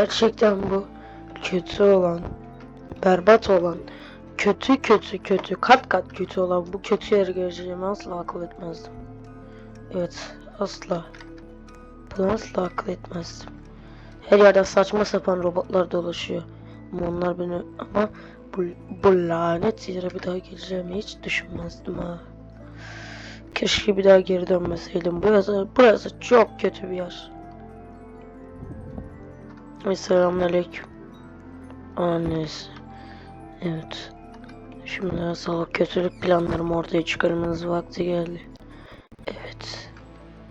Gerçekten bu kötü olan, berbat olan, kötü kötü kötü, kat kat kötü olan bu kötü yere geleceğimi asla akıl etmezdim. Evet, asla. Bunu asla akıl etmezdim. Her yerde saçma sapan robotlar dolaşıyor. Ama onlar beni ama bu, bu lanet yere bir daha geleceğimi hiç düşünmezdim ha. Keşke bir daha geri dönmeseydim. Burası, burası çok kötü bir yer. Ve selamünaleyküm. Annesi. Evet. Şimdi salak kötülük planlarımı ortaya çıkarmanız vakti geldi. Evet.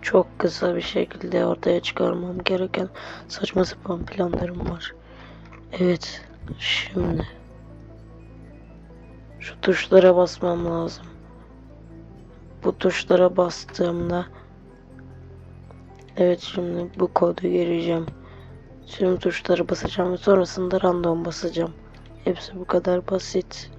Çok kısa bir şekilde ortaya çıkarmam gereken saçma sapan planlarım var. Evet. Şimdi. Şu tuşlara basmam lazım. Bu tuşlara bastığımda Evet şimdi bu kodu gireceğim. Tüm tuşları basacağım ve sonrasında random basacağım. Hepsi bu kadar basit.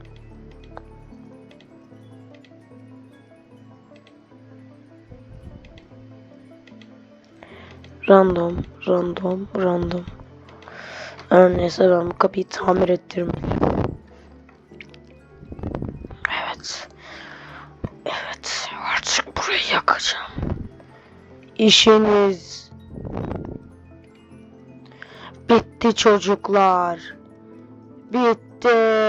Random, random, random. Her neyse ben bu kapıyı tamir ettirmeliyim. Evet. Evet, artık burayı yakacağım. İşiniz bitti çocuklar. Bitti.